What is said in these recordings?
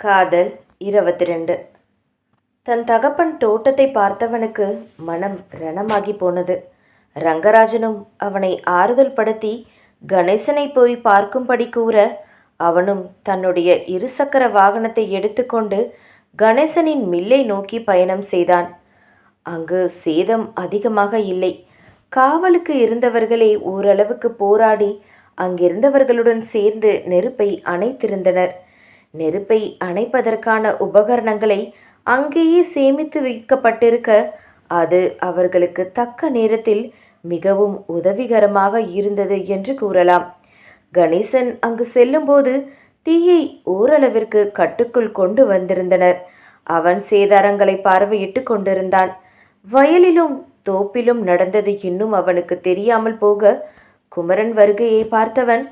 காதல் இருபத்தி ரெண்டு தன் தகப்பன் தோட்டத்தை பார்த்தவனுக்கு மனம் ரணமாகி போனது. ரங்கராஜனும் அவனை ஆறுதல் படுத்தி கணேசனை போய் பார்க்கும்படி கூற அவனும் தன்னுடைய இருசக்கர வாகனத்தை எடுத்துக்கொண்டு கணேசனின் மில்லை நோக்கி பயணம் செய்தான். அங்கு சேதம் அதிகமாக இல்லை. காவலுக்கு இருந்தவர்களே ஓரளவுக்கு போராடி அங்கிருந்தவர்களுடன் சேர்ந்து நெருப்பை அணைத்திருந்தனர். நெருப்பை அணைப்பதற்கான உபகரணங்களை அங்கேயே சேமித்து வைக்கப்பட்டிருக்க அது அவர்களுக்கு தக்க நேரத்தில் மிகவும் உதவிகரமாக இருந்தது என்று கூறலாம். கணேசன் அங்கு செல்லும்போது தீயை ஓரளவிற்கு கட்டுக்குள் கொண்டு வந்திருந்தனர். அவன் சேதாரங்களை பார்வையிட்டு கொண்டிருந்தான். வயலிலும் தோப்பிலும் நடந்தது இன்னும் அவனுக்கு தெரியாமல் போக குமரன் வருகையை பார்த்தவன்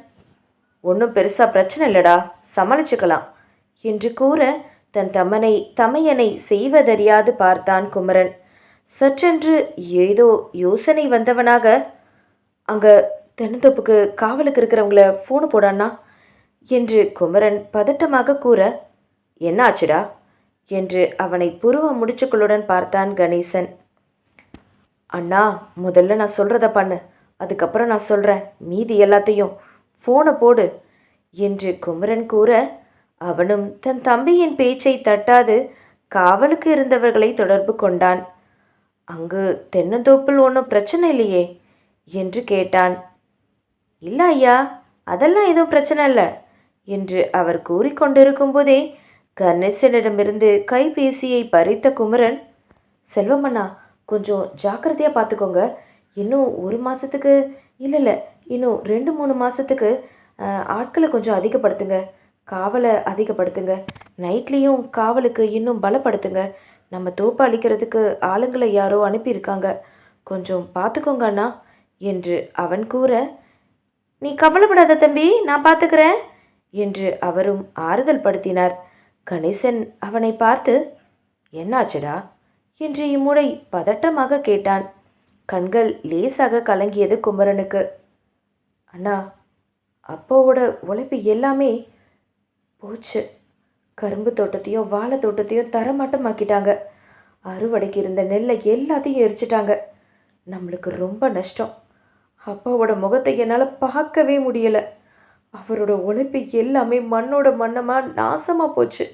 ஒன்றும் பெருசாக பிரச்சனை இல்லடா சமாளிச்சுக்கலாம் என்று கூற தன் தமனை தமையனை செய்வதறியாது பார்த்தான் குமரன். சற்றென்று ஏதோ யோசனை வந்தவனாக அங்கே தென்னந்தோப்புக்கு காவலுக்கு இருக்கிறவங்கள ஃபோனு போடான்னா என்று குமரன் பதட்டமாக கூற என்னாச்சுடா? என்று அவனை புருவ முடிச்சுக்களுடன் பார்த்தான் கணேசன். அண்ணா முதல்ல நான் சொல்கிறத பண்ணு அதுக்கப்புறம் நான் சொல்கிறேன் மீதி எல்லாத்தையும் ஃபோனை போடு என்று குமரன் கூற அவனும் தன் தம்பியின் பேச்சை தட்டாது காவலுக்கு இருந்தவர்களை தொடர்பு கொண்டான். அங்கு தென்னந்தோப்பில் ஒன்றும் பிரச்சனை இல்லையே என்று கேட்டான். இல்லை ஐயா அதெல்லாம் எதுவும் பிரச்சனை இல்லை என்று அவர் கூறிக்கொண்டிருக்கும் போதே கணேசனிடமிருந்து கைபேசியை பறித்த குமரன் செல்வமண்ணா கொஞ்சம் ஜாக்கிரதையாக பார்த்துக்கோங்க இன்னும் ஒரு மாதத்துக்கு இல்லை இல்லை இன்னும் ரெண்டு மூணு மாதத்துக்கு ஆட்களை கொஞ்சம் அதிகப்படுத்துங்க. காவலை அதிகப்படுத்துங்க. நைட்லேயும் காவலுக்கு இன்னும் பலப்படுத்துங்க. நம்ம தோப்பு அழிக்கிறதுக்கு ஆளுங்களை யாரோ அனுப்பியிருக்காங்க. கொஞ்சம் பார்த்துக்கோங்க அண்ணா என்று அவன் கூற நீ கவலைப்படாத தம்பி நான் பார்த்துக்கிறேன் என்று அவரும் ஆறுதல் படுத்தினார். கணேசன் அவனை பார்த்து என்னாச்சுடா? என்று இம்முறை பதட்டமாக கேட்டான். கண்கள் லேசாக கலங்கியது குமரனுக்கு. அண்ணா அப்பாவோட உழைப்பு எல்லாமே போச்சு. கரும்பு தோட்டத்தையும் வாழை தோட்டத்தையும் தரமாட்டமாக்கிட்டாங்க. அறுவடைக்கு இருந்த நெல்லை எல்லாத்தையும் எரிச்சிட்டாங்க. நம்மளுக்கு ரொம்ப நஷ்டம். அப்பாவோட முகத்தை என்னால் பார்க்கவே முடியலை. அவரோட உழைப்பு எல்லாமே மண்ணோட மண்ணமாக நாசமாக போச்சு.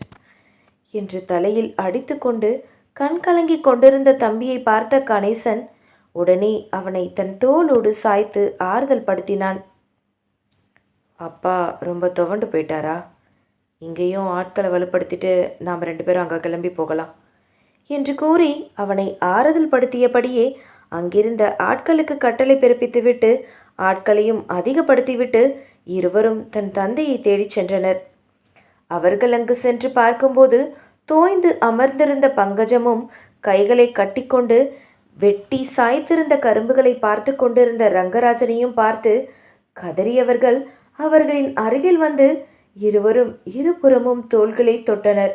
என்று தலையில் அடித்துக்கொண்டு கண் கலங்கி கொண்டிருந்த தம்பியை பார்த்த கணேசன் உடனே அவனை தன் தோளோடு சாய்த்து ஆறுதல் படுத்தினான். அப்பா ரொம்ப துவண்டு போயிட்டாரா? இங்கேயும் ஆட்களை வலுப்படுத்திட்டு நாம் ரெண்டு பேரும் அங்கே கிளம்பி போகலாம் என்று கூறி அவனை ஆறுதல் படுத்தியபடியே அங்கிருந்த ஆட்களுக்கு கட்டளை பிறப்பித்துவிட்டு ஆட்களையும் அதிகப்படுத்திவிட்டு இருவரும் தன் தந்தையை தேடிச் சென்றனர். அவர்கள் அங்கு சென்று பார்க்கும்போது தோய்ந்து அமர்ந்திருந்த பங்கஜமும் கைகளை கட்டிக்கொண்டு வெட்டி சாய்த்திருந்த கரும்புகளை பார்த்து கொண்டிருந்த ரங்கராஜனையும் பார்த்து கதறியவர்கள் அவர்களின் அருகில் வந்து இருவரும் இருபுறமும் தோள்களை தொட்டனர்.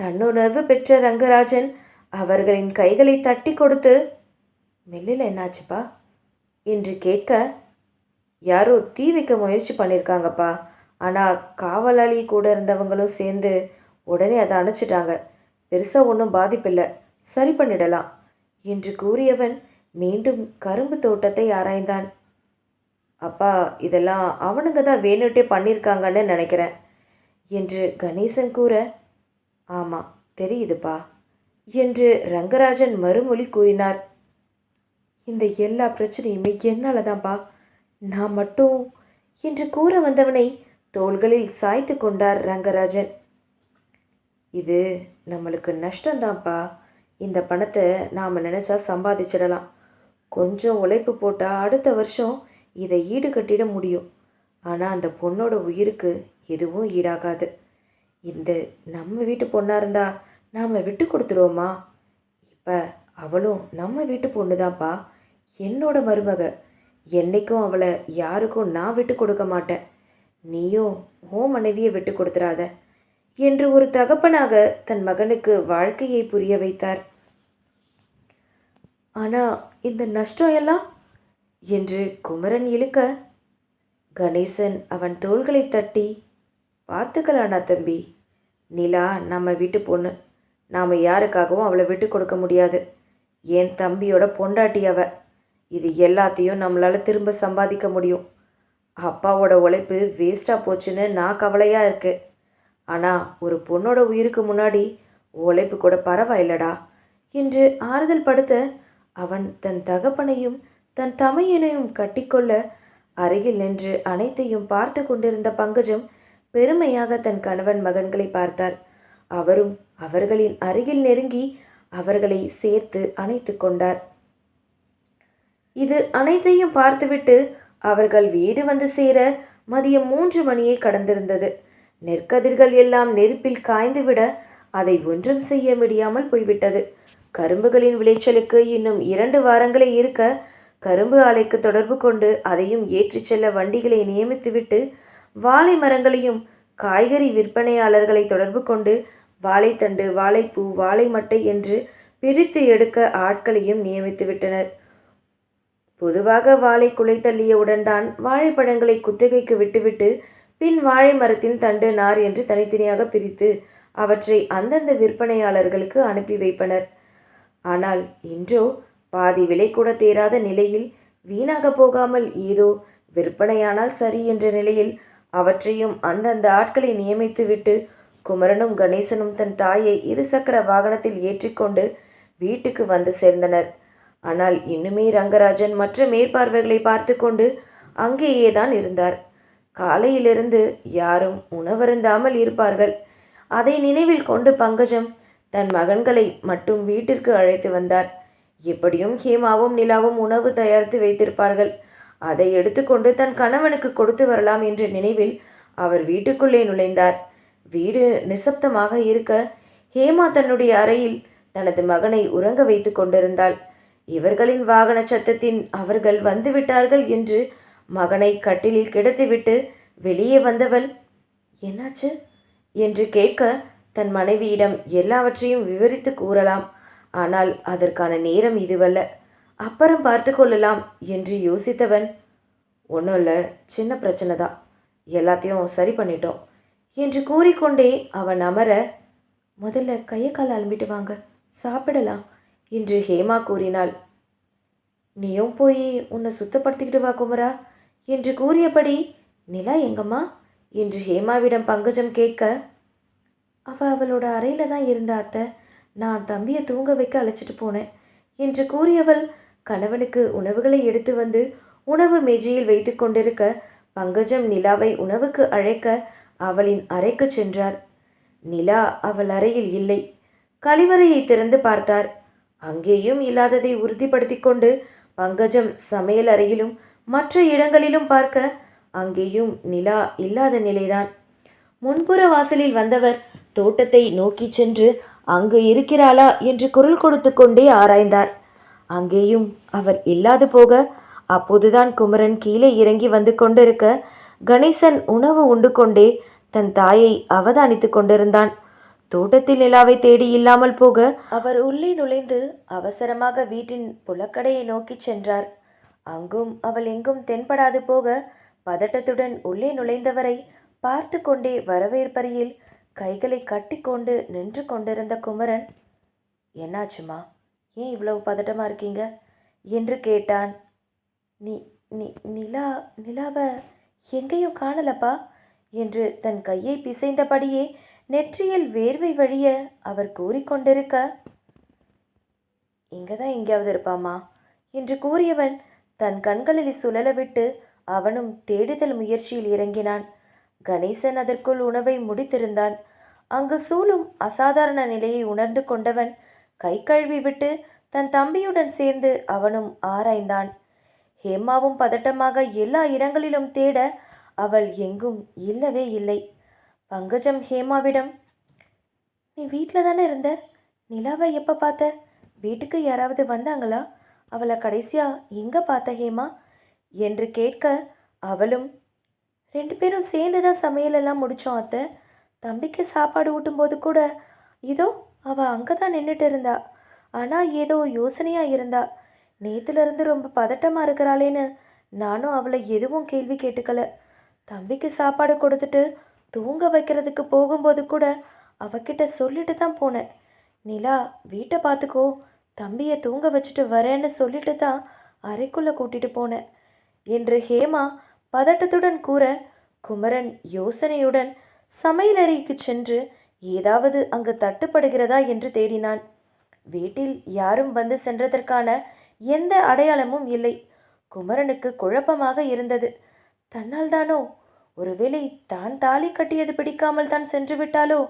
தன்னுணர்வு பெற்ற ரங்கராஜன் அவர்களின் கைகளை தட்டி கொடுத்து மெல்லில் என்னாச்சுப்பா என்று கேட்க யாரோ தீ வைக்க முயற்சி பண்ணியிருக்காங்கப்பா ஆனால் காவலாளி கூட இருந்தவங்களும் சேர்ந்து உடனே அதை அணைச்சிட்டாங்க. பெருசாக ஒன்றும் பாதிப்பில்லை. சரி பண்ணிடலாம். என்று கூறியவன் மீண்டும் கரும்பு தோட்டத்தை ஆராய்ந்தான். அப்பா இதெல்லாம் அவனுங்க தான் வேணுட்டே பண்ணியிருக்காங்கன்னு நினைக்கிறேன் என்று கணேசன் கூற ஆமாம் தெரியுதுப்பா என்று ரங்கராஜன் மறுமொழி கூறினார். இந்த எல்லா பிரச்சனையுமே என்னால் தான்ப்பா நான் மட்டும் என்று கூற வந்தவனை தோள்களில் சாய்த்து கொண்டார் ரங்கராஜன். இது நம்மளுக்கு நஷ்டம்தான்ப்பா இந்த பணத்தை நாம் நினச்சா சம்பாதிச்சிடலாம். கொஞ்சம் உழைப்பு போட்டால் அடுத்த வருஷம் இதை ஈடு கட்டிட முடியும். ஆனால் அந்த பொண்ணோட உயிருக்கு எதுவும் ஈடாகாது. இந்த நம்ம வீட்டு பொண்ணாக இருந்தால் நாம் விட்டு கொடுத்துருவோமா? இப்போ அவளும் நம்ம வீட்டு பொண்ணு தான்ப்பா என்னோட மருமக. என்னைக்கும் அவளை யாருக்கும் நான் விட்டு கொடுக்க மாட்டேன். நீயும் ஓ மனைவியை விட்டு கொடுத்துறாத. என்று ஒரு தகப்பனாக தன் மகனுக்கு வாழ்க்கையை புரிய வைத்தார். ஆனால் இந்த நஷ்டம் எல்லாம்? என்று குமரன் இழுக்க கணேசன் அவன் தோள்களை தட்டி பார்த்துக்கலானா தம்பி. நிலா நம்ம வீட்டு பொண்ணு. நாம் யாருக்காகவும் அவளை விட்டு கொடுக்க முடியாது. என் தம்பியோட பொண்டாட்டி அவ. இது எல்லாத்தையும் நம்மளால் திரும்ப சம்பாதிக்க முடியும். அப்பாவோட உழைப்பு வேஸ்ட்டாக போச்சுன்னு நான் கவலையாக இருக்கு. ஆனால் ஒரு பொண்ணோட உயிருக்கு முன்னாடி உழைப்பு கூட பரவாயில்லடா என்று ஆறுதல் படுத்த அவன் தன் தகப்பனையும் தன் தமையனையும் கட்டிக்கொள்ள அருகில் நின்று அனைத்தையும் பார்த்து கொண்டிருந்த பங்கஜம் பெருமையாக தன் கணவன் மகன்களை பார்த்தார். அவரும் அவர்களின் அருகில் நெருங்கி அவர்களை சேர்த்து அணைத்து கொண்டார். இது அனைத்தையும் பார்த்துவிட்டு அவர்கள் வீடு வந்து சேர மதியம் மூன்று மணியை கடந்திருந்தது. நெற்கதிர்கள் எல்லாம் நெருப்பில் காய்ந்துவிட அதை ஒன்றும் செய்ய முடியாமல் போய்விட்டது. கரும்புகளின் விளைச்சலுக்கு இன்னும் இரண்டு வாரங்களே இருக்க கரும்பு ஆலைக்கு தொடர்பு கொண்டு அதையும் ஏற்றிச் செல்ல வண்டிகளை நியமித்துவிட்டு வாழை மரங்களையும் காய்கறி விற்பனையாளர்களை தொடர்பு கொண்டு வாழைத்தண்டு வாழைப்பூ வாழை மட்டை என்று பிரித்து எடுக்க ஆட்களையும் நியமித்துவிட்டனர். பொதுவாக வாழை குலை தள்ளியவுடன் தான் வாழைப்பழங்களை குத்தகைக்கு விட்டுவிட்டு பின் வாழை மரத்தின் தண்டு நார் என்று தனித்தனியாக பிரித்து அவற்றை அந்தந்த விற்பனையாளர்களுக்கு அனுப்பி வைப்பனர். ஆனால் இன்றோ பாதி விலை கூட தேராத நிலையில் வீணாக போகாமல் ஏதோ விற்பனையானால் சரி என்ற நிலையில் அவற்றையும் அந்தந்த ஆட்களை நியமித்துவிட்டு குமரனும் கணேசனும் தன் தாயை இருசக்கர வாகனத்தில் ஏற்றிக்கொண்டு வீட்டுக்கு வந்து சேர்ந்தனர். ஆனால் இன்னுமே ரங்கராஜன் மற்ற மேற்பார்வைகளை பார்த்து கொண்டு அங்கேயே தான் இருந்தார். காலையிலிருந்து யாரும் உணவருந்தாமல் இருப்பார்கள். அதை நினைவில் கொண்டு பங்கஜம் தன் மகன்களை மட்டும் வீட்டிற்கு அழைத்து வந்தார். எப்படியும் ஹேமாவும் நிலாவும் உணவு தயாரித்து வைத்திருப்பார்கள். அதை எடுத்துக்கொண்டு தன் கணவனுக்கு கொடுத்து வரலாம் என்ற நினைவில் அவர் வீட்டுக்குள்ளே நுழைந்தார். வீடு நிசப்தமாக இருக்க ஹேமா தன்னுடைய அறையில் தனது மகனை உறங்க வைத்து கொண்டிருந்தாள். இவர்களின் வாகன சத்தத்தின் அவர்கள் வந்துவிட்டார்கள் என்று மகனை கட்டிலில் கிடத்திவிட்டு வெளியே வந்தவள் என்னாச்சு? என்று கேட்க தன் மனைவியிடம் எல்லாவற்றையும் விவரித்து கூறலாம். ஆனால் அதற்கான நேரம் இதுவல்ல. அப்புறம் பார்த்து கொள்ளலாம் என்று யோசித்தவன் ஒன்றும் இல்லை சின்ன பிரச்சனை தான். எல்லாத்தையும் சரி பண்ணிட்டோம் என்று கூறிக்கொண்டே அவன் அமர முதல்ல கையை கால் அலம்பிட்டு வாங்க சாப்பிடலாம் என்று ஹேமா கூறினாள். நீயும் போய் உன்னை சுத்தப்படுத்திக்கிட்டு வா குமரா என்று கூறியபடி நிலா எங்கம்மா? என்று ஹேமாவிடம் பங்கஜம் கேட்க அவள் அவளோட அறையில் தான் இருந்தா அத்தை. நான் தம்பியை தூங்க வைக்க அழைச்சிட்டு போனேன் என்று கூறியவள் கணவனுக்கு உணவுகளை எடுத்து வந்து உணவு மேஜையில் வைத்து கொண்டிருக்க பங்கஜம் நிலாவை உணவுக்கு அழைக்க அவளின் அறைக்கு சென்றார். நிலா அவள் அறையில் இல்லை. கழிவறையை திறந்து பார்த்தார். அங்கேயும் இல்லாததை உறுதிப்படுத்தி கொண்டு பங்கஜம் சமையல் அறையிலும் மற்ற இடங்களிலும் பார்க்க அங்கேயும் நிலா இல்லாத நிலைதான். முன்புற வாசலில் வந்தவர் தோட்டத்தை நோக்கிச் சென்று அங்கு இருக்கிறாளா? என்று குரல் கொடுத்து கொண்டே ஆராய்ந்தார். அங்கேயும் அவர் இல்லாது போக அப்போதுதான் குமரன் கீழே இறங்கி வந்து கொண்டிருக்க கணேசன் உணவு உண்டு கொண்டே தன் தாயை அவதானித்து கொண்டிருந்தான். தோட்டத்தில் நிலாவை தேடி இல்லாமல் போக அவர் உள்ளே நுழைந்து அவசரமாக வீட்டின் புலக்கடையை நோக்கிச் சென்றார். அங்கும் அவள் எங்கும் தென்படாது போக பதட்டத்துடன் உள்ளே நுழைந்தவரை பார்த்து கொண்டே வரவேற்பறையில் கைகளை கட்டிக்கொண்டு நின்று கொண்டிருந்த குமரன் என்னாச்சுமா? ஏன் இவ்வளவு பதட்டமாக இருக்கீங்க? என்று கேட்டான். நீ நி நிலா நிலாவை எங்கேயும் காணலப்பா என்று தன் கையை பிசைந்தபடியே நெற்றியில் வேர்வை வழிய அவர் கூறிக்கொண்டிருக்க இங்கே தான் எங்கேயாவது இருப்பாமா என்று கூறியவன் தன் கண்களில் சுழல விட்டு அவனும் தேடுதல் முயற்சியில் இறங்கினான். கணேசன் அதற்குள் உணவை முடித்திருந்தான். அங்கு சூழும் அசாதாரண நிலையை உணர்ந்து கொண்டவன் கை கழுவி விட்டு தன் தம்பியுடன் சேர்ந்து அவனும் ஆராய்ந்தான். ஹேமாவும் பதட்டமாக எல்லா இடங்களிலும் தேட அவள் எங்கும் இல்லவே இல்லை. பங்கஜம் ஹேமாவிடம் நீ வீட்டில் தானே இருந்த? நிலாவை எப்போ பார்த்த? வீட்டுக்கு யாராவது வந்தாங்களா? அவளை கடைசியாக எங்கே பார்த்த ஹேமா? என்று கேட்க அவளும் ரெண்டு பேரும் சேர்ந்து தான் சமையலெல்லாம் முடித்தோம் அத்தை. தம்பிக்கு சாப்பாடு ஊட்டும்போது கூட இதோ அவள் அங்கே தான் நின்றுட்டு இருந்தா. ஆனால் ஏதோ யோசனையாக இருந்தா. நேற்றுலேருந்து ரொம்ப பதட்டமாக இருக்கிறாளேன்னு நானும் அவளை எதுவும் கேள்வி கேட்டுக்கல. தம்பிக்கு சாப்பாடு கொடுத்துட்டு தூங்க வைக்கிறதுக்கு போகும்போது கூட அவகிட்ட சொல்லிட்டு தான் போனேன். நிலா வீட்டை பார்த்துக்கோ. தம்பியை தூங்க வச்சுட்டு வரேன்னு சொல்லிட்டு தான் அறைக்குள்ளே கூட்டிட்டு போனேன். என்று ஹேமா பதட்டத்துடன் கூற குமரன் யோசனையுடன் சமையலறைக்கு சென்று ஏதாவது அங்கு தட்டுப்படுகிறதா என்று தேடினான். வீட்டில் யாரும் வந்து சென்றதற்கான எந்த அடையாளமும் இல்லை. குமரனுக்கு குழப்பமாக இருந்தது. தன்னால் தானோ? ஒருவேளை தான் தாலி கட்டியது பிடிக்காமல் தான் சென்று விட்டாளோ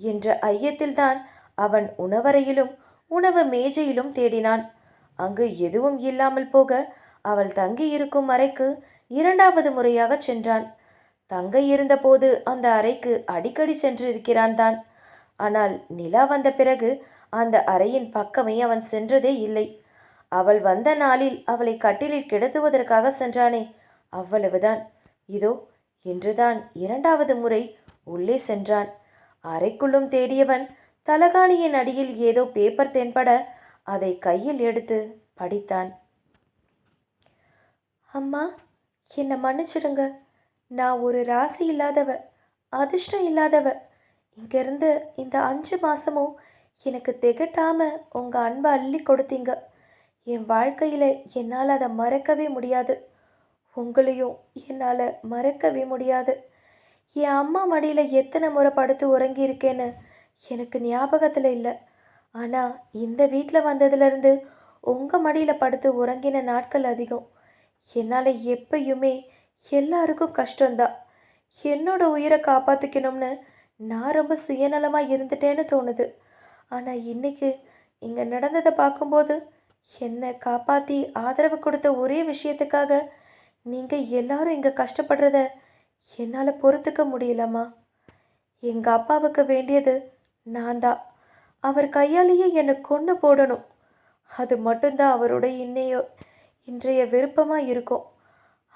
என்ற ஐயத்தில்தான் அவன் உணவறையிலும் உணவு மேஜையிலும் தேடினான். அங்கு எதுவும் இல்லாமல் போக அவள் தங்கியிருக்கும் அறைக்கு இரண்டாவது முறையாக சென்றான். தங்கை இருந்தபோது அந்த அறைக்கு அடிக்கடி சென்று இருக்கிறான் தான் ஆனால் நிலா வந்த பிறகு அந்த அறையின் பக்கமே அவன் சென்றதே இல்லை. அவள் வந்த நாளில் அவளை கட்டிலில் கிடத்துவதற்காக சென்றானே. அவ்வளவுதான். இதோ என்றுதான் இரண்டாவது முறை உள்ளே சென்றான். அறைக்குள்ளும் தேடியவன் தலகாணியின் அடியில் ஏதோ பேப்பர் தென்பட அதை கையில் எடுத்து படித்தான். அம்மா என்னை மன்னிச்சிடுங்க. நான் ஒரு ராசி இல்லாதவ அதிர்ஷ்டம் இல்லாதவ. இங்கேருந்து இந்த அஞ்சு மாதமும் எனக்கு திகட்டாமல் உங்கள் அன்பை அள்ளி கொடுத்தீங்க. என் வாழ்க்கையில் என்னால் அதை மறக்கவே முடியாது. உங்களையும் என்னால் மறக்கவே முடியாது. என் அம்மா மடியில் எத்தனை முறை படுத்து உறங்கியிருக்கேன்னு எனக்கு ஞாபகத்தில் இல்லை. ஆனால் இந்த வீட்டில் வந்ததுலேருந்து உங்கள் மடியில் படுத்து உறங்கின நாட்கள் அதிகம். என்னால் எப்பயுமே எல்லாருக்கும் கஷ்டம்தான். என்னோட உயிரை காப்பாற்றிக்கணும்னு நான் ரொம்ப சுயநலமாக இருந்துட்டேன்னு தோணுது. ஆனால் இன்னைக்கு இங்கே நடந்ததை பார்க்கும்போது என்னை காப்பாற்றி ஆதரவு கொடுத்த ஒரே விஷயத்துக்காக நீங்கள் எல்லாரும் இங்கே கஷ்டப்படுறத என்னால் பொறுத்துக்க முடியலம்மா. எங்கள் அப்பாவுக்கு வேண்டியது நான் தான் அவர் கையாலேயே என்னை கொன்று போடணும். அது மட்டும்தான் அவரோட இன்னையோ இன்றைய விருப்பமாக இருக்கும்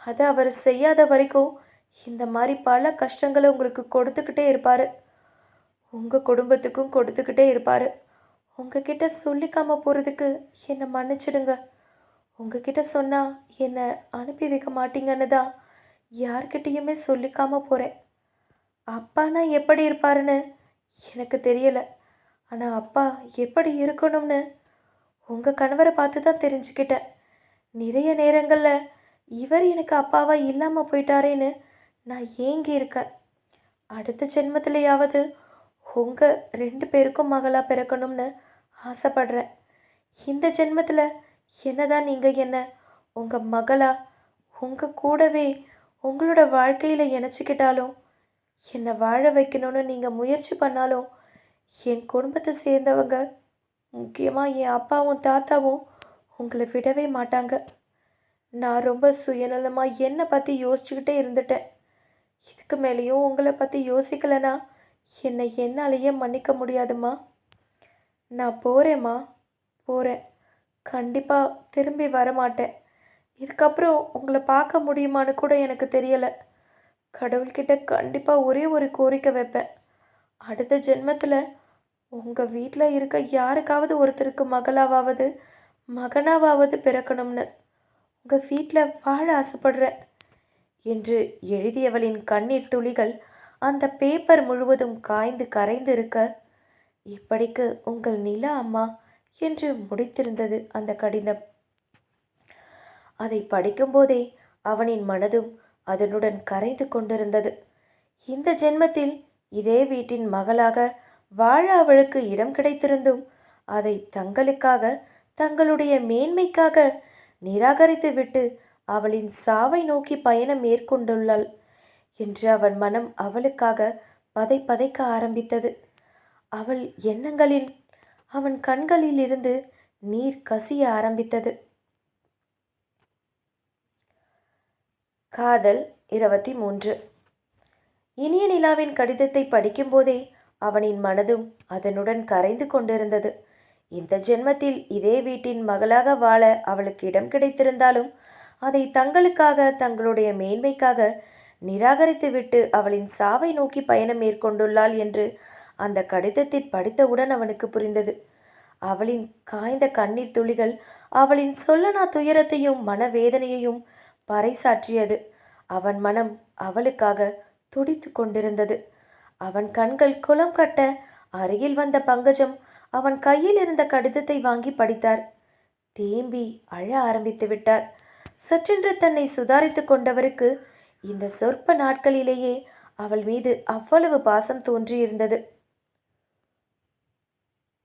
அதை அவர் செய்யாத வரைக்கும் இந்த மாதிரி பல கஷ்டங்களை உங்களுக்கு கொடுத்துக்கிட்டே இருப்பார். உங்கள் குடும்பத்துக்கும் கொடுத்துக்கிட்டே இருப்பார். உங்ககிட்ட சொல்லிக்காமல் போகிறதுக்கு என்னை மன்னிச்சிடுங்க. உங்ககிட்ட சொன்னால் என்னை அனுப்பி வைக்க மாட்டீங்கன்னு தான் யார்கிட்டேயுமே சொல்லிக்காமல் போகிறேன் அப்பானா எப்படி இருப்பாருன்னு எனக்கு தெரியலை. ஆனால் அப்பா எப்படி இருக்கணும்னு உங்கள் கணவரை பார்த்து தான் தெரிஞ்சுக்கிட்டேன். நிறைய நேரங்களில் இவர் எனக்கு அப்பாவாக இல்லாமல் போயிட்டாரேன்னு நான் ஏங்கி இருக்கேன். அடுத்த ஜென்மத்திலேயாவது உங்கள் ரெண்டு பேருக்கும் மகளாக பிறக்கணும்னு ஆசைப்படுறேன். இந்த ஜென்மத்தில் என்னதான் நீங்கள் என்ன உங்கள் மகளாக உங்கள் கூடவே உங்களோட வாழ்க்கையில் இணைச்சிக்கிட்டாலும் என்னை வாழ வைக்கணும்னு நீங்கள் முயற்சி பண்ணாலும் என் குடும்பத்தை சேர்ந்தவங்க முக்கியமாக என் அப்பாவும் தாத்தாவும் உங்களை விடவே மாட்டாங்க. நான் ரொம்ப சுயநலமாக என்னை பற்றி யோசிச்சுக்கிட்டே இருந்துட்டேன். இதுக்கு மேலேயும் உங்களை பற்றி யோசிக்கலைன்னா என்னை என்னாலேயே மன்னிக்க முடியாதும்மா நான் போகிறேம்மா போகிறேன் கண்டிப்பாக திரும்பி வரமாட்டேன். இதுக்கப்புறம் உங்களை பார்க்க முடியுமான்னு கூட எனக்கு தெரியலை. கடவுள்கிட்ட கண்டிப்பாக ஒரே ஒரு கோரிக்கை வைப்பேன். அடுத்த ஜென்மத்தில் உங்கள் வீட்டில் இருக்க யாருக்காவது ஒருத்தருக்கு மகளாவது மகனாவது பிறக்கணும்னு. உங்கள் வீட்டில் வாழ ஆசைப்படுறேன் என்று எழுதியவளின் கண்ணீர் துளிகள் அந்த பேப்பர் முழுவதும் காய்ந்து கரைந்து இருக்க இப்படிக்கு உங்கள் நிலா அம்மா என்று முடித்திருந்தது அந்த கடிதம். அதை படிக்கும்போதே அவனின் மனதும் அதனுடன் கரைந்து கொண்டிருந்தது. இந்த ஜென்மத்தில் இதே வீட்டின் மகளாக வாழ அவளுக்கு இடம் கிடைத்திருந்தும் அதை தங்களுக்காக தங்களுடைய மேன்மைக்காக நிராகரித்துவிட்டு அவளின் சாவை நோக்கி பயணம் மேற்கொண்டுள்ளாள் என்று அவன் மனம் அவளுக்காக பதை பதைக்க ஆரம்பித்தது. அவள் எண்ணங்களில் அவன் கண்களில் இருந்து நீர் கசிய ஆரம்பித்தது. காதல் இருபத்தி மூன்று. இனிய நிலாவின் கடிதத்தை படிக்கும்போதே அவனின் மனதும் அதனுடன் கரைந்து கொண்டிருந்தது. இந்த ஜென்மத்தில் இதே வீட்டின் மகளாக வாழ அவளுக்கு இடம் கிடைத்திருந்தாலும் அதை தங்களுக்காக தங்களுடைய மேன்மைக்காக நிராகரித்துவிட்டு அவளின் சாவை நோக்கி பயணம் மேற்கொண்டுள்ளாள் என்று அந்த கடிதத்தை படித்தவுடன் அவனுக்கு புரிந்தது. அவளின் காய்ந்த கண்ணீர் துளிகள் அவளின் சொல்லனா துயரத்தையும் மனவேதனையையும் பறைசாற்றியது. அவன் மனம் அவளுக்காக துடித்து கொண்டிருந்தது. அவன் கண்கள் குளம் கட்ட அருகில் வந்த பங்கஜம் அவன் கையில் இருந்த கடிதத்தை வாங்கி படித்தார். தேம்பி அழ ஆரம்பித்து விட்டார். சற்றென்று தன்னை சுதாரித்து கொண்டவருக்கு இந்த சொற்ப நாட்களிலேயே அவள் மீது அவ்வளவு பாசம் தோன்றியிருந்தது.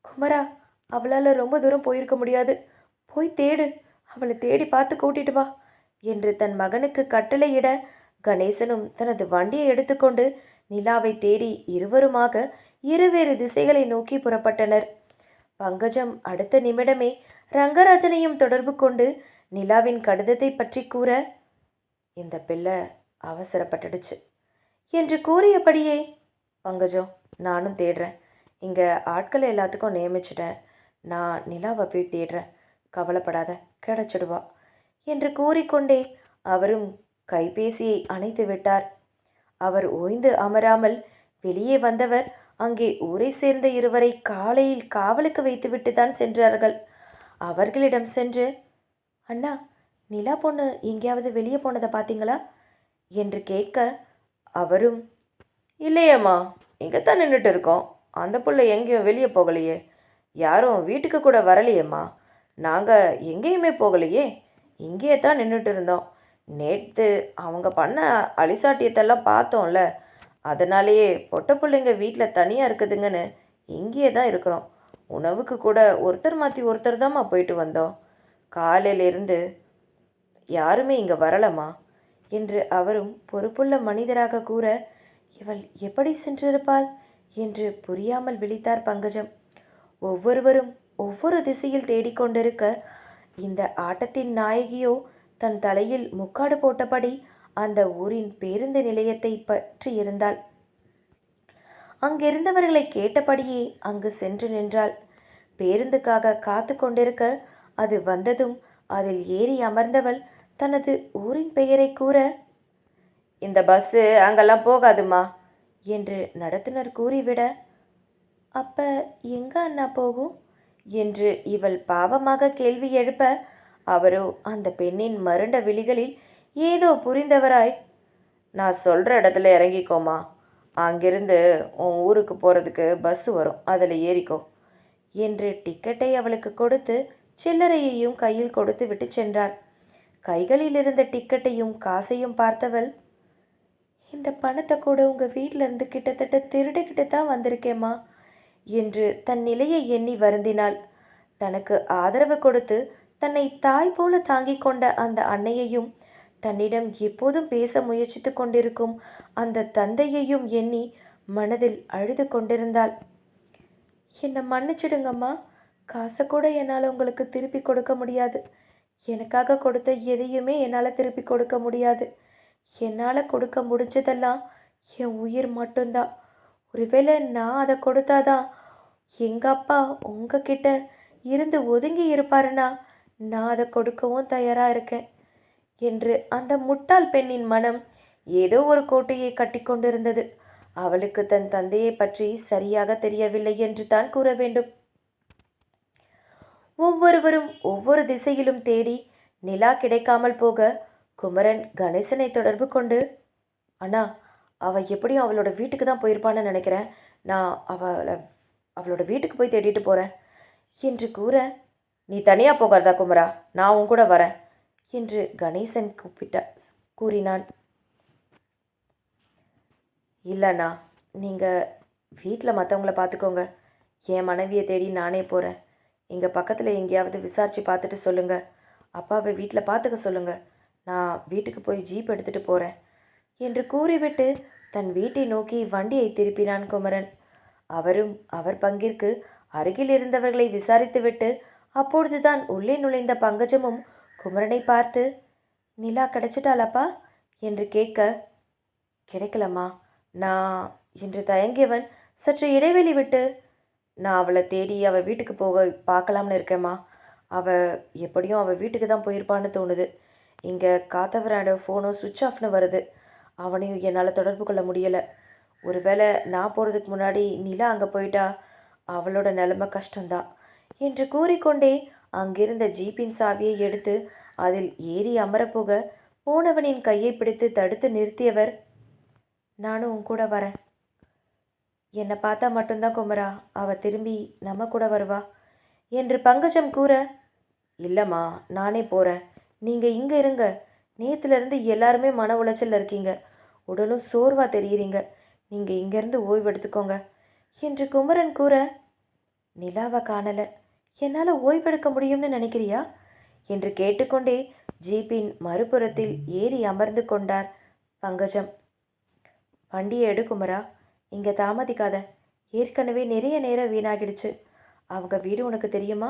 குமரா அவளால் ரொம்ப தூரம் போயிருக்க முடியாது. போய் தேடு. அவளை தேடி பார்த்து கூட்டிட்டு வா என்று தன் மகனுக்கு கட்டளையிட கணேசனும் தனது வண்டியை எடுத்துக்கொண்டு நிலாவை தேடி இருவருமாக இருவேறு திசைகளை நோக்கி புறப்பட்டனர். பங்கஜம் அடுத்த நிமிடமே ரங்கராஜனையும் தொடர்பு கொண்டு நிலாவின் கடிதத்தை பற்றி கூற இந்த பிள்ளை அவசரப்பட்டுடுச்சு என்று கூறியபடியே பங்கஜம் நானும் தேடுறேன். இங்கே ஆட்களை எல்லாத்துக்கும் நியமிச்சிட்டேன். நான் நிலாவை போய் தேடுறேன். கவலைப்படாத கிடச்சிடுவா என்று கூறிக்கொண்டே அவரும் கைபேசியை அணைத்து விட்டார் அவர் ஓய்ந்து அமராமல் வெளியே வந்தவர் அங்கே ஊரை சேர்ந்த இருவரை காலையில் காவலுக்கு வைத்துவிட்டு தான் சென்றார்கள். அவர்களிடம் சென்று அண்ணா நிலா பொண்ணு எங்கேயாவது வெளியே போனதை பார்த்தீங்களா? என்று கேட்க அவரும் இல்லையேம்மா இங்கே தான் நின்றுட்டு இருக்கோம். அந்த புள்ள எங்கேயும் வெளியே போகலையே. யாரும் வீட்டுக்கு கூட வரலையேம்மா. நாங்கள் எங்கேயுமே போகலையே. இங்கேயே தான் நின்றுட்டு இருந்தோம். நேற்று அவங்க பண்ண அலிசாட்டியத்தெல்லாம் பார்த்தோம்ல. அதனாலேயே பொட்ட பிள்ளைங்க வீட்டில் தனியாக இருக்குதுங்கன்னு இங்கேயே தான் இருக்கிறோம். உணவுக்கு கூட ஒருத்தர் மாற்றி ஒருத்தர் தாம்மா போயிட்டு வந்தோம். காலையிலேருந்து யாருமே இங்கே வரலம்மா என்று அவரும் பொறுப்புள்ள மனிதராக கூற இவள் எப்படி சென்றிருப்பாள்? என்று புரியாமல் விழித்தார் பங்கஜம். ஒவ்வொருவரும் ஒவ்வொரு திசையில் தேடிக்கொண்டிருக்க இந்த ஆட்டத்தின் நாயகியோ தன் தலையில் முக்காடு போட்டபடி அந்த ஊரின் பேருந்து நிலையத்தை பற்றி இருந்தாள். அங்கிருந்தவர்களை கேட்டபடியே அங்கு சென்று நின்றாள். பேருந்துக்காக காத்து கொண்டிருக்க அது வந்ததும் அதில் ஏறி அமர்ந்தவள் தனது ஊரின் பெயரை கூற இந்த பஸ்ஸு அங்கெல்லாம் போகாதுமா என்று நடத்துனர் கூறிவிட அப்ப எங்க அண்ணா போகும்? என்று இவள் பாவமாக கேள்வி எழுப்ப அவரோ அந்த பெண்ணின் மருண்ட விழிகளில் ஏதோ புரிந்தவராய். நான் சொல்கிற இடத்துல இறங்கிக்கோமா. அங்கிருந்து உன் ஊருக்கு போகிறதுக்கு பஸ் வரும். அதில் ஏறிக்கோ. என்று டிக்கெட்டை அவளுக்கு கொடுத்து சில்லறையையும் கையில் கொடுத்து விட்டு சென்றார் கைகளில் இருந்த டிக்கெட்டையும் காசையும் பார்த்தவள் இந்த பணத்தை கூட உங்கள் வீட்டில் இருந்து கிட்டத்தட்ட திருடிக்கிட்டு தான் வந்திருக்கேம்மா என்று தன் நிலையை எண்ணி வருந்தினாள். தனக்கு ஆதரவு கொடுத்து தன்னை தாய் போல தாங்கிக் கொண்ட அந்த அன்னையையும் தன்னிடம் எப்போதும் பேச முயற்சித்து கொண்டிருக்கும் அந்த தந்தையையும் எண்ணி மனதில் அழுது கொண்டிருந்தாள். என்னை மன்னிச்சிடுங்கம்மா. காசை கூட என்னால் உங்களுக்கு திருப்பி கொடுக்க முடியாது. எனக்காக கொடுத்த எதையுமே என்னால் திருப்பி கொடுக்க முடியாது. என்னால் கொடுக்க முடிஞ்சதெல்லாம் என் உயிர் மட்டும்தான். ஒருவேளை நான் அதை கொடுத்தாதான் எங்கள் அப்பா உங்ககிட்ட இருந்து ஒதுங்கி இருப்பாருன்னா நான் அதை கொடுக்கவும் தயாராக இருக்கேன். என்று அந்த முட்டாள் பெண்ணின் மனம் ஏதோ ஒரு கோட்டையை கட்டிக்கொண்டிருந்தது அவளுக்கு தன் தந்தையை பற்றி சரியாக தெரியவில்லை என்று தான் கூற வேண்டும். ஒவ்வொருவரும் ஒவ்வொரு திசையிலும் தேடி நிலா கிடைக்காமல் போக குமரன் கணேசனை தொடர்பு கொண்டு அண்ணா அவள் எப்படியும் அவளோட வீட்டுக்கு தான் போயிருப்பான்னு நினைக்கிறேன். நான் அவளை அவளோட வீட்டுக்கு போய் தேடிட்டு போகிறேன் என்று கூற நீ தனியாக போகாதா குமரா. நான் உன் கூட வரேன். என்று கணேசன் கூப்பிட்ட கூறினான். இல்லைண்ணா நீங்கள் வீட்டில் மற்றவங்கள பார்த்துக்கோங்க என் மனைவியை தேடி நானே போகிறேன் இங்கே பக்கத்தில் எங்கேயாவது விசாரித்து பார்த்துட்டு சொல்லுங்கள் அப்பாவை வீட்டில் பார்த்துக்க சொல்லுங்கள் நான் வீட்டுக்கு போய் ஜீப் எடுத்துகிட்டு போகிறேன் என்று கூறிவிட்டு தன் வீட்டை நோக்கி வண்டியை திருப்பினான் குமரன். அவரும் அவர் பங்கிற்கு அருகில் இருந்தவர்களை விசாரித்துவிட்டு அப்பொழுதுதான் உள்ளே நுழைந்த பங்கஜமும் குமரனை பார்த்து நிலா கிடைச்சிட்டாளாப்பா? என்று கேட்க கிடைக்கலம்மா. நான் என்று தயங்கியவன் சற்று இடைவெளி விட்டு நான் அவளை தேடி அவள் வீட்டுக்கு போக பார்க்கலாம்னு இருக்கேம்மா. அவள் எப்படியும் அவள் வீட்டுக்கு தான் போயிருப்பான்னு தோணுது. இங்கே காத்தவராட ஃபோனும் சுவிட்ச் ஆஃப்னு வருது. அவனையும் என்னால் தொடர்பு கொள்ள முடியலை. ஒருவேளை நான் போகிறதுக்கு முன்னாடி நிலா அங்கே போயிட்டா அவளோட நிலைமை கஷ்டம்தான் என்று கூறிக்கொண்டே அங்கிருந்த ஜீப்பின் சாவியை எடுத்து அதில் ஏறி அமரப்போக போனவனின் கையை பிடித்து தடுத்து நிறுத்தியவர் நானும் உன் கூட வரேன். என்னை பார்த்தா மட்டும்தான் குமரா. அவ திரும்பி நம்ம கூட வருவா என்று பங்கஜம் கூற இல்லைம்மா நானே போகிறேன் நீங்கள் இங்கே இருங்க. நேற்றுலேருந்து எல்லாருமே மன உளைச்சலில் இருக்கீங்க. உடலும் சோர்வாக தெரியுறீங்க. நீங்கள் இங்கேருந்து ஓய்வு எடுத்துக்கோங்க என்று குமரன் கூற நிலாவை காணலை. என்னால் ஓய்வெடுக்க முடியும்னு நினைக்கிறியா? என்று கேட்டுக்கொண்டே ஜீப்பின் மறுபுறத்தில் ஏறி அமர்ந்து கொண்டார் பங்கஜம். வண்டியை எடுக்குமரா இங்கே தாமதிக்காத. ஏற்கனவே நிறைய நேரம் வீணாகிடுச்சு. அவங்க வீடு உனக்கு தெரியுமா?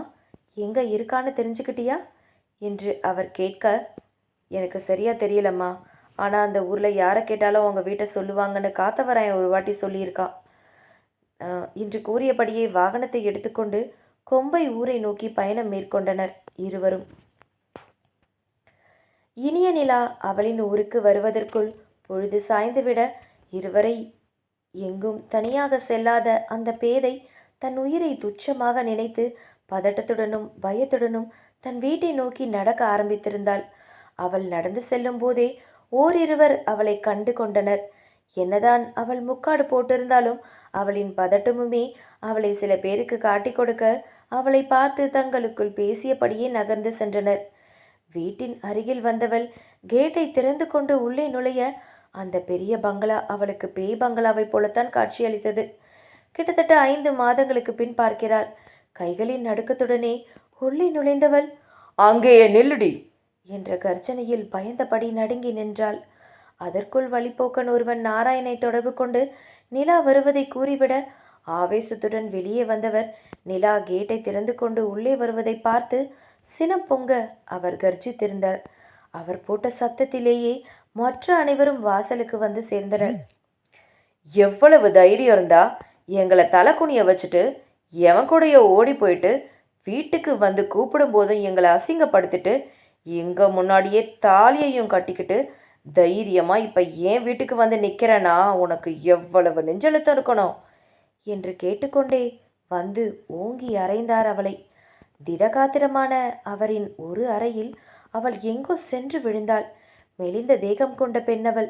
எங்கே இருக்கான்னு தெரிஞ்சுக்கிட்டியா? என்று அவர் கேட்க எனக்கு சரியாக தெரியலம்மா. ஆனால் அந்த ஊரில் யாரை கேட்டாலும் அவங்க வீட்டை சொல்லுவாங்கன்னு காத்தவராயன் ஒரு வாட்டி சொல்லியிருக்கான் இன்று கூறியபடியே வாகனத்தை எடுத்துக்கொண்டு கொம்பை ஊரை நோக்கி பயணம் மேற்கொண்டனர் இருவரும். இனிய நிலா அவளின் ஊருக்கு வருவதற்குள் பொழுது சாய்ந்துவிட இருவரை எங்கும் தனியாக செல்லாத அந்த பேதை தன் உயிரை துச்சமாக நினைத்து பதட்டத்துடனும் பயத்துடனும் தன் வீட்டை நோக்கி நடக்க ஆரம்பித்திருந்தாள். அவள் நடந்து செல்லும் போதே ஓரிருவர் அவளை கண்டு கொண்டனர். என்னதான் அவள் முக்காடு போட்டிருந்தாலும் அவளின் பதட்டமுமே அவளை சில பேருக்கு காட்டிக் கொடுக்க அவளை பார்த்து தங்களுக்குள் பேசியபடியே நகர்ந்து சென்றனர். வீட்டின் அருகில் வந்தவள் கேட்டை திறந்து கொண்டு உள்ளே நுழைய அந்த பெரிய பங்களா அவளுக்கு பேய் பங்களாவைப் போலத்தான் காட்சியளித்தது. கிட்டத்தட்ட ஐந்து மாதங்களுக்கு பின் பார்க்கிறாள். கைகளின் நடுக்கத்துடனே உள்ளே நுழைந்தவள் அங்கேயே நில்லுடி! என்ற கர்ஜனையில் பயந்தபடி நடுங்கி நின்றாள். அதற்குள் வழிப்போக்கன் ஒருவன் நாராயணை தொடர்பு கொண்டு நிலா வருவதை கூறிவிட ஆவேசத்துடன் வெளியே வந்தவர். நிலா கேட்டை திறந்து கொண்டு உள்ளே வருவதை பார்த்து சினம் பொங்க அவர் கர்ஜித்திருந்தார். அவர் போட்ட சத்தத்திலேயே மற்ற அனைவரும் வாசலுக்கு வந்து சேர்ந்தனர். எவ்வளவு தைரியம் இருந்தா எங்களை தலை குனிய வச்சுட்டு எவன் கூடயோ ஓடி போயிட்டு வீட்டுக்கு வந்து கூப்பிடும் போதும் எங்களை அசிங்கப்படுத்திட்டு எங்க முன்னாடியே தாலியையும் கட்டிக்கிட்டு தைரியமாக இப்போ ஏன் வீட்டுக்கு வந்து நிக்கிறேனா? உனக்கு எவ்வளவு நெஞ்செழுத்தம் இருக்கணும்? என்று கேட்டுக்கொண்டே வந்து ஓங்கி அறைந்தார் அவளை. திடகாத்திரமான அவரின் ஒரு அறையில் அவள் எங்கோ சென்று விழுந்தாள். மெலிந்த தேகம் கொண்ட பெண்ணவள்.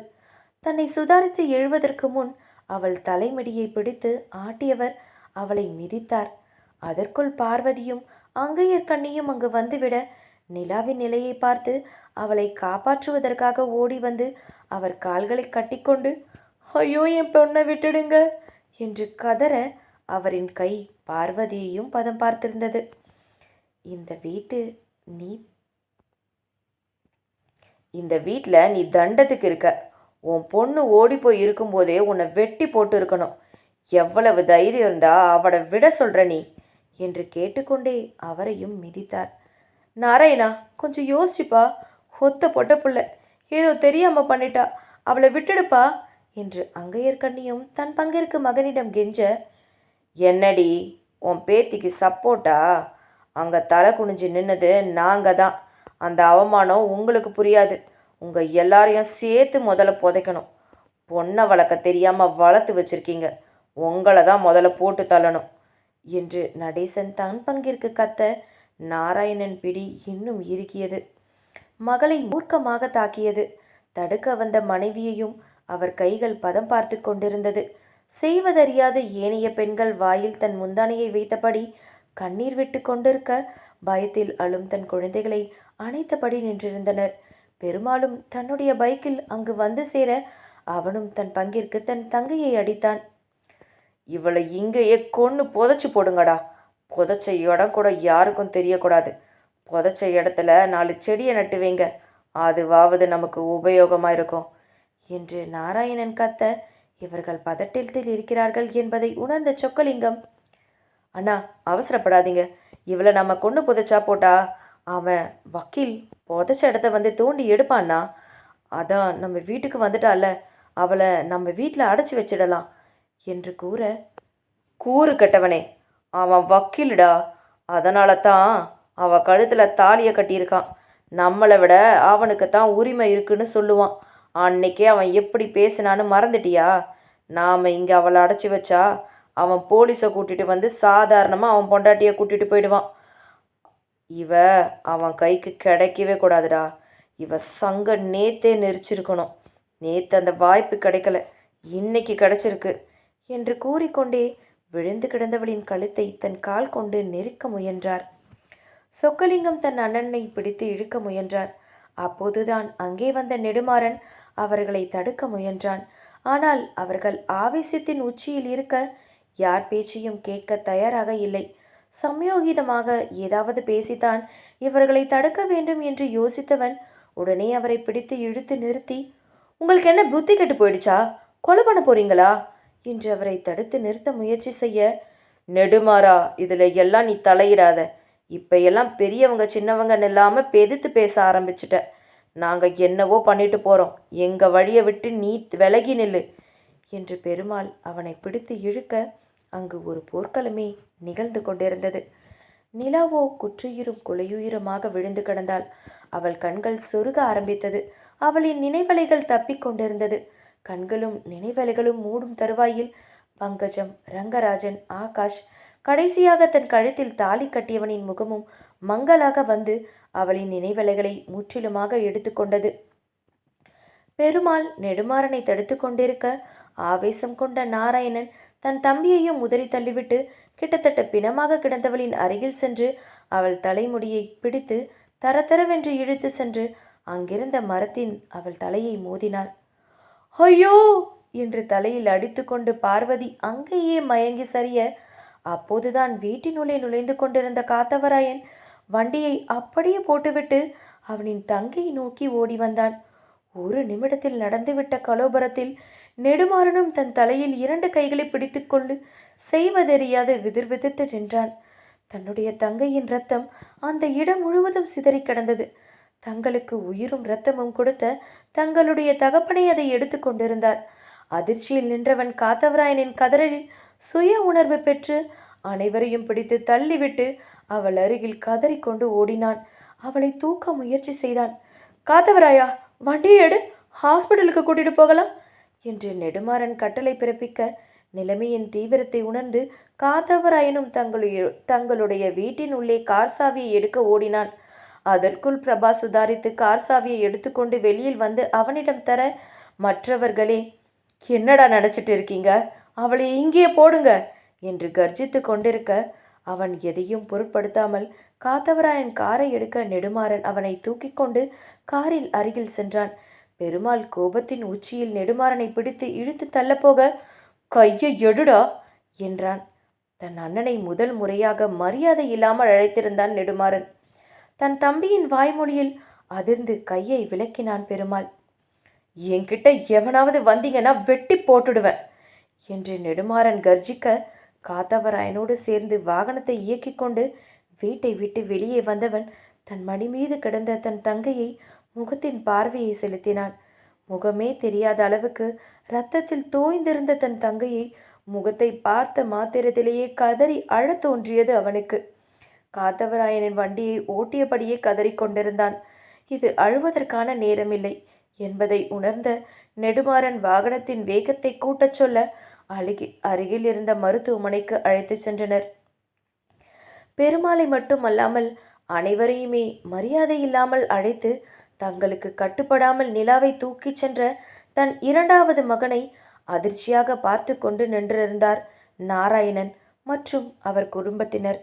தன்னை சுதாரித்து எழுவதற்கு முன் அவள் தலைமடியை பிடித்து ஆட்டியவர் அவளை மிதித்தார். அதற்குள் பார்வதியும் அங்கையர் கண்ணியும் அங்கு வந்துவிட நிலாவின் நிலையை பார்த்து அவளை காப்பாற்றுவதற்காக ஓடி வந்து அவர் கால்களை கட்டிக்கொண்டு ஐயோ என் பொண்ணை விட்டுடுங்க என்று கதற அவரின் கை பார்வதியையும் பதம் பார்த்திருந்தது. இந்த வீட்டு நீ இந்த வீட்டில் நீ தண்டத்துக்கு இருக்க. உன் பொண்ணு ஓடி போய் இருக்கும்போதே உன்னை வெட்டி போட்டு இருக்கணும் எவ்வளவு தைரியம் இருந்தா அவளை விட சொல்கிற நீ என்று கேட்டுக்கொண்டே அவரையும் மிதித்தார். நாராயணா கொஞ்சம் யோசிச்சுப்பா. ஒத்த பொட்ட பிள்ளை. ஏதோ தெரியாம பண்ணிட்டா. அவளை விட்டுடுப்பா என்று அங்கையர் கண்ணியும் தன் பங்கிற்கு மகனிடம் கெஞ்ச என்னடி உன் பேத்திக்கு சப்போர்ட்டா அங்கே தலை குனிஞ்சு நின்னது நாங்கள் தான் அந்த அவமானம் உங்களுக்கு புரியாது. உங்கள் எல்லாரையும் சேர்த்து முதல்ல புதைக்கணும். பொண்ணை வளர்க்க தெரியாமல் வளர்த்து வச்சிருக்கீங்க. உங்களை தான் முதல்ல போட்டு தள்ளணும். என்று நடேசன் தன் பங்கிற்கு கத்த நாராயணன் பிடி இன்னும் இறுக்கியது மகளை மூர்க்கமாக தாக்கியது. தடுக்க வந்த மனைவியையும் அவர் கைகள் பதம் பார்த்து கொண்டிருந்தது. செய்வதறியாத ஏனைய பெண்கள் வாயில் தன் முந்தானையை வைத்தபடி கண்ணீர் விட்டு கொண்டிருக்க பயத்தில் அழும் தன் குழந்தைகளை அணைத்தபடி நின்றிருந்தனர். பெருமாளும் தன்னுடைய பைக்கில் அங்கு வந்து சேர அவனும் தன் பங்கிற்கு தன் தங்கையை அடித்தான். இவளை இங்கேயே கொன்று புதைச்சி போடுங்கடா. புதைச்ச இடம் கூட யாருக்கும் தெரியக்கூடாது. புதைச்ச இடத்துல நாலு செடியை நட்டு வைங்க அதுவாவது நமக்கு உபயோகமாக இருக்கும். என்று நாராயணன் கத்த இவர்கள் பதட்டத்தில் இருக்கிறார்கள் என்பதை உணர்ந்த சொக்கலிங்கம் அண்ணா அவசரப்படாதீங்க. இவளை நம்ம கொண்டு புதைச்சா போட்டா அவன் வக்கீல் புதைச்ச இடத்த வந்து தோண்டி எடுப்பான்னா அதான் நம்ம வீட்டுக்கு வந்துட்டால அவளை நம்ம வீட்டில் அடைச்சி வச்சிடலாம் என்று கூற கூறு கெட்டவனே அவன் வக்கீலுடா. அதனால தான் அவள் கழுத்தில் தாலியை கட்டியிருக்கான். நம்மளை விட அவனுக்கு தான் உரிமை இருக்குன்னு சொல்லுவான். அன்னைக்கே அவன் எப்படி பேசினான்னு மறந்துட்டியா? நாம் இங்கே அவளை அடைச்சி வச்சா அவன் போலீஸை கூட்டிகிட்டு வந்து சாதாரணமாக அவன் பொண்டாட்டியை கூட்டிகிட்டு போயிடுவான். இவ அவன் கைக்கு கிடைக்கவே கூடாதுடா. இவ சங்க நேத்தே நெரிச்சிருக்கணும். நேற்று அந்த வாய்ப்பு கிடைக்கல. இன்னைக்கு கிடைச்சிருக்கு என்று கூறிக்கொண்டே விழுந்து கிடந்தவளின் கழுத்தை தன் கால் கொண்டு நெருக்க முயன்றார். சொக்கலிங்கம் தன் அண்ணனை பிடித்து இழுக்க முயன்றார். அப்போதுதான் அங்கே வந்த நெடுமாறன் அவர்களை தடுக்க முயன்றான். ஆனால் அவர்கள் ஆவேசத்தின் உச்சியில் இருக்க யார் பேச்சையும் கேட்க தயாராக இல்லை. சமயோகிதமாக ஏதாவது பேசித்தான் இவர்களை தடுக்க வேண்டும் என்று யோசித்தவன் உடனே அவரை பிடித்து இழுத்து நிறுத்தி உங்களுக்கு என்ன புத்தி கெட்டு போயிடுச்சா? கொலை பண்ண போறீங்களா? என்று அவரை தடுத்து நிறுத்த முயற்சி செய்ய நெடுமாறா இதில் எல்லாம் நீ தலையிடாத. இப்போ எல்லாம் பெரியவங்க சின்னவங்கன்னு இல்லாமல் பெதித்து பேச ஆரம்பிச்சிட்ட. நாங்கள் என்னவோ பண்ணிட்டு போகிறோம் எங்கள் வழியை விட்டு நீ விலகி நில்லு என்று பெருமாள் அவனை பிடித்து இழுக்க அங்கு ஒரு போர்க்களமே நிகழ்ந்து கொண்டிருந்தது. நிலாவோ குற்றுயிரும் குலையுயிருமாக விழுந்து கிடந்தாள். அவள் கண்கள் சொருக ஆரம்பித்தது. அவளின் நினைவலைகள் தப்பிக் கொண்டிருந்தது. கண்களும் நினைவலைகளும் மூடும் தருவாயில் பங்கஜம் ரங்கராஜன் ஆகாஷ் கடைசியாக தன் கழுத்தில் தாலி கட்டியவனின் முகமும் மங்களாக வந்து அவளின் நினைவலைகளை முற்றிலுமாக எடுத்துக்கொண்டது பெருமாள் நெடுமாறனை தடுத்து கொண்டிருக்க ஆவேசம் கொண்ட நாராயணன் தன் தம்பியையும் உதறி தள்ளிவிட்டு கிட்டத்தட்ட பிணமாக கிடந்தவளின் அருகில் சென்று அவள் தலைமுடியை பிடித்து தரதரவென்று இழுத்து சென்று அங்கிருந்த மரத்தின் அவள் தலையை மோதினார் ஐயோ! என்று தலையில் அடித்துக்கொண்டு பார்வதி அங்கேயே மயங்கி சரிய அப்போதுதான் வீட்டினுள்ளே நுழைந்து கொண்டிருந்த காத்தவராயன் வண்டியை அப்படியே போட்டுவிட்டு அவனின் தங்கையை நோக்கி ஓடி வந்தான். ஒரு நிமிடத்தில் நடந்துவிட்ட கலோபரத்தில் நெடுமாறனும் தன் தலையில் இரண்டு கைகளை பிடித்துக்கொண்டு செய்வதறியாது விதிர் விதிர்த்து நின்றான். தன்னுடைய தங்கையின் ரத்தம் அந்த இடம் முழுவதும் சிதறி கிடந்தது. தங்களுக்கு உயிரும் இரத்தமும் கொடுத்த தங்களுடைய தகப்பனை அதை எடுத்து கொண்டிருந்தார். அதிர்ச்சியில் நின்றவன் காத்தவராயனின் கதறலில் சுய உணர்வு பெற்று அனைவரையும் பிடித்து தள்ளிவிட்டு அவள் அருகில் கதறிக்கொண்டு ஓடினான். அவளை தூக்க முயற்சி செய்தான். காத்தவராயா வண்டியை எடு. ஹாஸ்பிட்டலுக்கு கூட்டிட்டு போகலாம் என்று நெடுமாறன் கட்டளை பிறப்பிக்க நிலைமையின் தீவிரத்தை உணர்ந்து காத்தவராயனும் தங்களுடைய தங்களுடைய வீட்டின் உள்ளே கார் சாவியை எடுக்க ஓடினான். அதற்குள் பிரபா சுதாரித்து கார் சாவியை எடுத்துக்கொண்டு வெளியில் வந்து அவனிடம் தர மற்றவர்களே என்னடா நினச்சிட்டு இருக்கீங்க? அவளை இங்கே போடுங்க என்று கர்ஜித்து கொண்டிருக்க அவன் எதையும் பொருட்படுத்தாமல் காத்தவராயன் காரை எடுக்க நெடுமாறன் அவனை தூக்கிக் கொண்டு காரில் அருகில் சென்றான். பெருமாள் கோபத்தின் உச்சியில் நெடுமாறனை பிடித்து இழுத்து தள்ளப்போக கையை எடுடா என்றான். தன் அண்ணனை முதல் முறையாக மரியாதை இல்லாமல் அழைத்திருந்தான் நெடுமாறன். தன் தம்பியின் வாய்மொழியில் அதிர்ந்து கையை விலக்கினான் பெருமாள். என்கிட்ட எவனாவது வந்தீங்கன்னா வெட்டி போட்டுடுவேன் என்று நெடுமாறன் கர்ஜிக்க காத்தவராயனோடு சேர்ந்து வாகனத்தை இயக்கிக் கொண்டு வீட்டை விட்டு வெளியே வந்தவன் தன் மடி மீது கிடந்த தன் தங்கையை முகத்தின் பார்வையை செலுத்தினான். முகமே தெரியாத அளவுக்கு ரத்தத்தில் தோய்ந்திருந்த தன் தங்கையை முகத்தை பார்த்த மாத்திரத்திலேயே கதறி அழத் தோன்றியது அவனுக்கு. காத்தவராயனின் வண்டியை ஓட்டியபடியே கதறி கொண்டிருந்தான். இது அழுவதற்கான நேரமில்லை. என்பதை உணர்ந்த நெடுமாறன் வாகனத்தின் வேகத்தை கூட்டச் சொல்ல அருகி அருகில் இருந்த மருத்துவமனைக்கு அழைத்துச் சென்றனர். பெருமாளை மட்டுமல்லாமல் அனைவரையுமே மரியாதை இல்லாமல் அழைத்து தங்களுக்கு கட்டுப்படாமல் நிலாவை தூக்கிச் சென்ற தன் இரண்டாவது மகனை அதிர்ச்சியாக பார்த்து கொண்டு நின்றிருந்தார் நாராயணன் மற்றும் அவர் குடும்பத்தினர்.